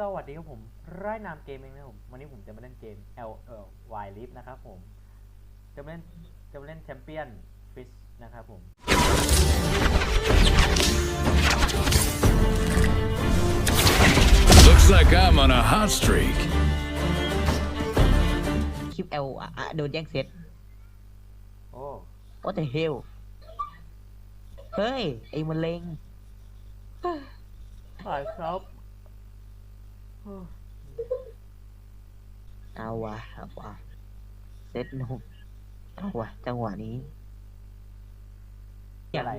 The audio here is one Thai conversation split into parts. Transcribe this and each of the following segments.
สวัสดีครับผมไร่นามเกมเองนะครับผมวันนี้ผมจะมาเล่นเกม L L Y Live นะครับผม จะมาเล่นจะมาเล่นแชมเปี้ยนฟิชนะครับผม Looks like I'm on a hot streak. คลิปเอลอะโดนแย่งเซตโอ้ What the hell เฮ้ย ไอ้มะเร็งถ่ายครับ เอาวะเอาวะเซตหนุกเอาวะจังหวะนี้อะไร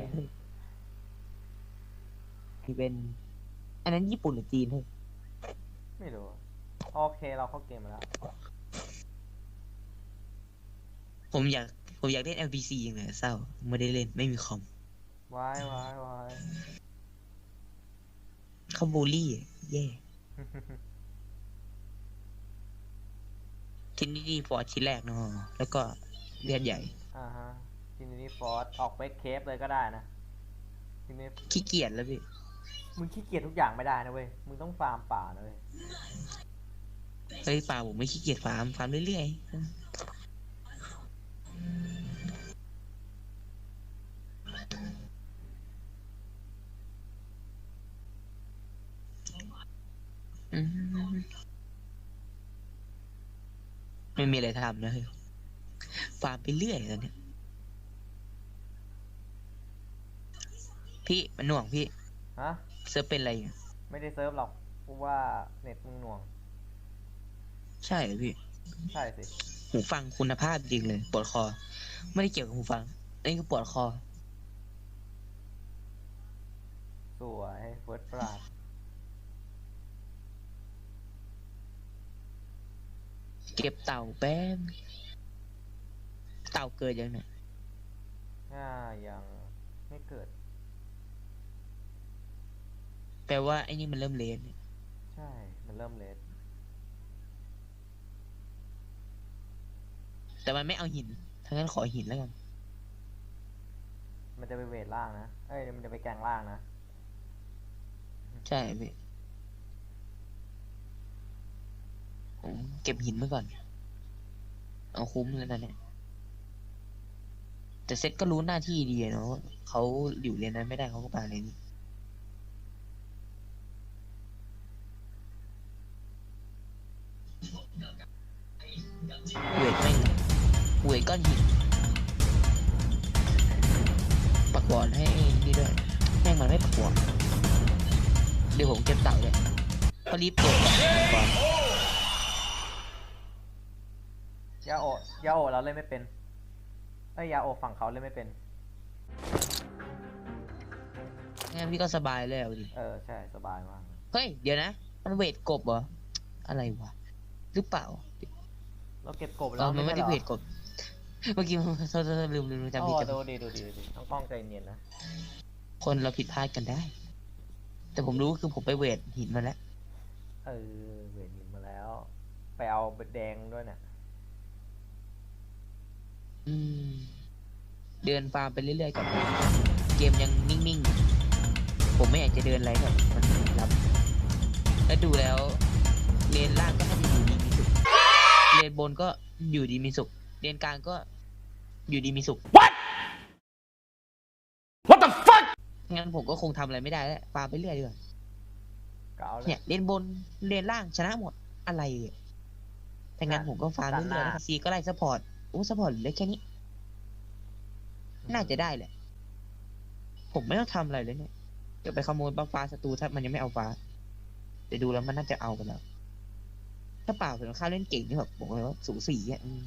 ที่เป็น อันนั้นญี่ปุ่นหรือจีนเฮ้ยไม่รู้ โอเคเราเข้าเกมมาแล้ว ผมอยาก ผมอยากเล่น LPC อย่างไรเศร้า ไม่ได้เล่น ไม่มีคอมวายวายวายเขาบูลลี่อะแย่ ทีนี้ดีฟอร์ดชิ้นแรกเนาะแล้วก็เลือดใหญ่ อ่าฮะทีนี้ฟอร์สออกเวกเคฟเลยก็ได้นะทีนี้ขี้เกียจแล้วพี่ มึงขี้เกียจทุกอย่างไม่ได้นะเว้ย มึงต้องฟาร์มป่านะเว้ย เฮ้ยป่าผมไม่ขี้เกียจฟาร์มฟาร์มเรื่อยๆ ไม่มีอะไรทำนะเฮ้ยฟาร์มไปเรื่อยตอนเนี้ยพี่มันหน่วงพี่ฮะเซิร์ฟเป็นอะไรอะไม่ได้เซิร์ฟหรอกเพราะว่าเน็ตมึงหน่วง ใช่เหรอพี่ ใช่สิ หูฟังคุณภาพจริงเลยปวดคอ ไม่ได้เกี่ยวกับหูฟังอันนี้ก็ปวดคอ สวยเฟิร์สปราด เก็บเต่าแป๊บเต่าเกิดยังเนี่ยอ่ายังไม่เกิด แปลว่าไอ้นี่มันเริ่มเลนเนี่ยใช่ มันเริ่มเลทแต่มันไม่เอาหินทั้างนั้นขอหินแล้วกัน มันจะไปเวทล่างนะ เอ้ย มันจะไปแกงล่างนะ ใช่พี่ผมเก็บหินไว้ก่อน เอาคุ้มแล้วนะเนี่ย แต่เซ็ตก็รู้หน้าที่ดีเนาะเขาอยู่เลนนั้นไม่ได้เขาก็ไปาเลนนี้เวทไม่เวทก้อนหินปักบอลให้นี่ด้วยแม่งมันไม่ปักบอลเดี๋ยวผมเก็บเต่าเลยก็รีบเก็บก่อนก่อน ยาโอะยาโอะเราเล่นไม่เป็นเอ้ยยาโอะฝั่งเขาเล่นไม่เป็น งั้นพี่ก็สบายเลยเอาดิ เออใช่สบายมากเฮ้ย เดี๋ยวนะ มันเวทกบเหรอ อะไรวะ หรือเปล่าเราเก็บกบเอแล้อวมันไม่ได้ใช่เวหรอทกบ เมื่อกี้มันโทษโทษโทษลืมลืมลืมจำโอ้ผิดจำดูผิดดีดูดีดูดีต้องกล้องใจเนียนนะคนเราผิดพลาดกันได้ แต่ผมรู้คือผมไปเวทหินมาแล้ว เออเวทหินมาแล้ว ไปเอาแดงด้วยเนี่ย อืม เดินฟาร์มไปเรื่อยๆก่อนเกมยังนิ่งๆ ผมไม่อยากจะเดินอะไรแบบมันรับแล้วดูแล้ว เลนล่างก็น่าจะอยู่ดีมีสุขเลนบนก็อยู่ดีมีสุขเลนกลางก็อยู่ดีมีสุข What the fuck? งั้นผมก็คงทำอะไรไม่ได้แล้วฟาร์มไปเรื่อยดีกว่าก็เอาเลเนี่ยยเลนบนเลนล่างชนะหมดอะไรเนี่ยถ้างั้นผมก็ฟาร์มเรื่อยๆนะครับซีก็ไล่ซัพพอร์ต โอ้ซัพพอร์ตเหลือแค่นี้ น่าจะได้แหละ ผมไม่ต้องทำอะไรเลยเนี่ยเดี๋ยวไปขโมยบัฟฟ้าศัตรูถ้ามันยังไม่เอาฟ้าแต่ดูแล้วมันน่าจะเอากันแล้ว ถ้าเปล่าถึงข้าเล่นเก่งนี่แบบบอกเลยว่าสูสีอะอืม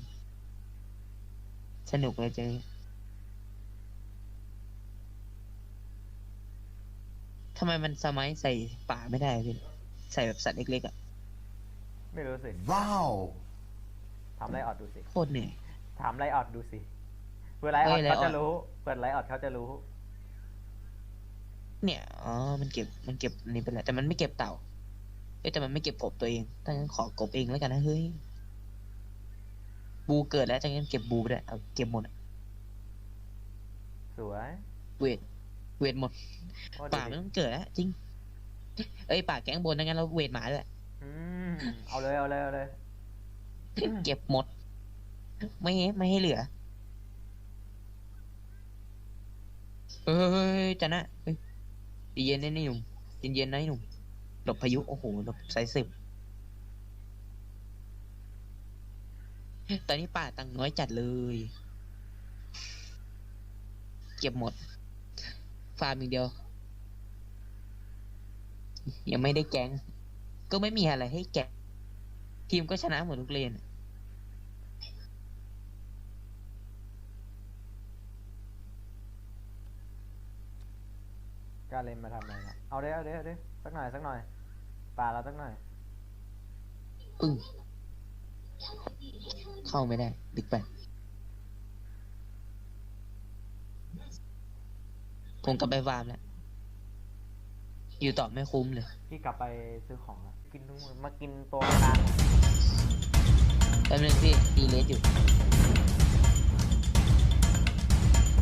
สนุกเลยเจอทำไมมันสมัยใส่ป่าไม่ได้พี่ใส่แบบสัตว์เล็กๆอะ ไม่รู้สิ Wow. ถามไลออดดูสิ โคตรเหนื่อย ถามไลออดดูสิเปิดไลออดเอ้ยเขาจะ Lyon รู้ เปิดไลออดเขาจะรู้ เนี่ย อ๋อ มันเก็บ มันเก็บอันนี้ไปแล้วแต่มันไม่เก็บเต่าเอ้ยแต่มันไม่เก็บกบตัวเองถ้างั้นขอกบเองแล้วกันนะ เฮ้ย บูเกิดแล้วถ้างั้นเก็บบูไปด้วยเอาเก็บหมดอะสวย เวท เวทหมดโอ้ดูป่าดิไม่ต้องเกิดแล้วจริง เอ้ยป่าแก๊งบนถ้างั้นเราเวทหมาด้วยเอาเลย เอาเลย เอาเลย เก็บหมด ไม่ให้ไม่ให้เหลือเฮ้ยจันนะเฮ้ยเย็นนะนี่หนุ่มเย็นเย็นๆนะไอ้หนุ่มหลบพายุโอ้โหหลบสายสิบตอนนี้ป่าตังน้อยจัดเลย เก็บหมด ฟาร์มอย่างเดียว ยังไม่ได้แก๊งก็ไม่มีอะไรให้แกะทีมก็ชนะหมดทุกเลน กล้าเล่นมาทำอะไรนะเอาเด้เอาเด้เอาเด้สักหน่อยสักหน่อยป่าเราสักหน่อย ปึ้ง เข้าไม่ได้ดึกไปผมกลับไปฟาร์มแล้ว อยู่ต่อไม่คุ้มเลย พี่กลับไปซื้อของละกินทุกมื้อมากินตัวกลาง แป๊บนึงพี่ตีเลสอยู่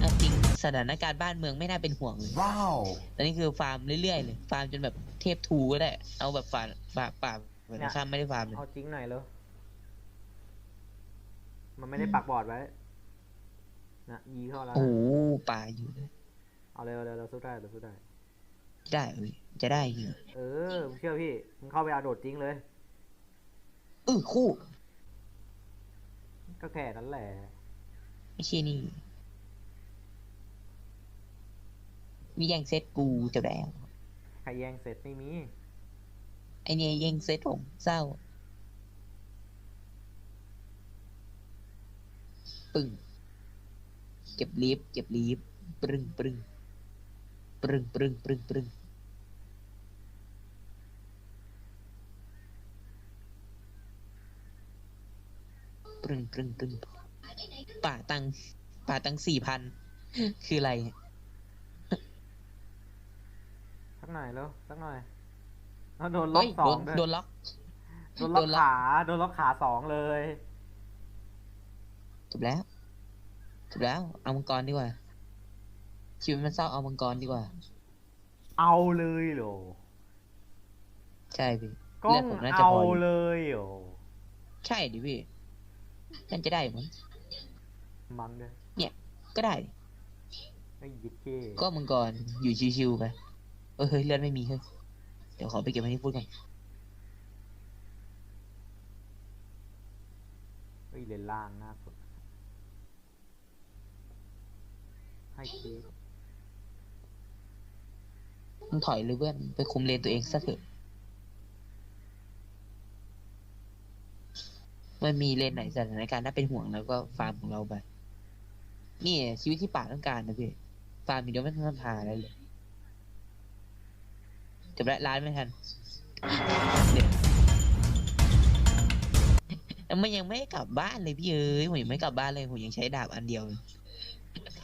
เอาจริงสถานการณ์บ้านเมืองไม่น่าเป็นห่วงเลย Wow. ตอนนี้คือฟาร์มเรื่อยๆเลยฟาร์มจนแบบเทพทูก็ได้เอาแบบฝ่าฝ่าป่าเหมือนข้ามไม่ได้ฟาร์มเลยเอาจริงหน่อยเลยมันไม่ได้ปักบอร์ดไว้นะยีเข้าแล้วโอ้นะโหป่าอยู่เลยเอาเลยเอาเลยเราสู้ได้เราสู้ได้ ได้เอ้ยจะได้จริงเหรอเออมึงเชื่อพี่มึงเข้าไปเอาโดดจริงเลย เออคู่ ก็แค่นั้นแหละ ไม่ใช่นี่ มีแย่งเซตกูจะแล้วใครแย่งเสร็จไม่มี ไอเนี่ยแย่งเซตผมเศร้า ปึ้งเก็บลีฟเก็บลีฟปรึงปรึงปรึงปรึงปรึงปรึงปรึงปรึงปรึงป่าตังป่าตังสี่พันคืออะไร สักหน่อยแล้วสักหน่อยเอาโดนล็อเฮ้กยสอโดงนด้วยโดนล็อก โดนล็อกโดนล็อก ขาโดนล็อกขาสองเลย จบแล้วจบแล้ว เอามังกรดีกว่า ชีวิตมันเศร้าเอามังกรดีกว่า เอาเลยเหรอใช่พี่ กล้อเลืงดผมน่าจะเอาพออยู่ เลยเหรอใช่ดิพี่นั่นจะได้มั้งมันเลยก็ได้ดิไอ้ยิดเก้ก็มังกรอยู่ชิวๆไป เออเฮ้ยเลือดไม่มีเฮ้ยเดี๋ยวขอไปเก็บให้พูดก่อนเฮ้ยเลนล่างหน้าสุดให้คีบมึงถอยเลยเพื่อนไปคุมเลนตัวเองซะเถอะ มันมีเลนไหนสถานการณ์น่าเป็นห่วงแล้วก็ฟาร์มของเราไป นี่ชีวิตที่ป่าต้องการนะพี่ ฟาร์มมีเดียวไม่ต้องทำหาอะไรเลย จบแล้วร้านไม่ทันเนี่ยแล้วมันยังไม่กลับบ้านเลยพี่เอ้ยผมยังไม่กลับบ้านเลยผมยังใช้ดาบอันเดียวเลย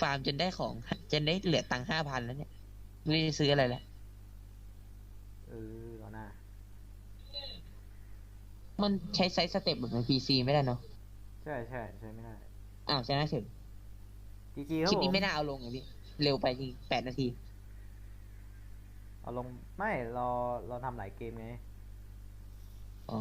ฟาร์มจนได้ของจนได้เหลือตังค์ห้าพันแล้วเนี่ยไม่รู้จะซื้ออะไรแล้วเออเอาหน้า มันใช้ไซส์สเต็ปแบบในพีซีไม่ได้เนาะใช่ใช่ใช่ไม่ได้อ้าวชนะเฉยจีจีครัคลิบปผนี้มไม่น่าเอาลงอะพี่ เร็วไปจริงแปดนาที เอาลงไม่เราเราทำหลายเกมไง อ๋อ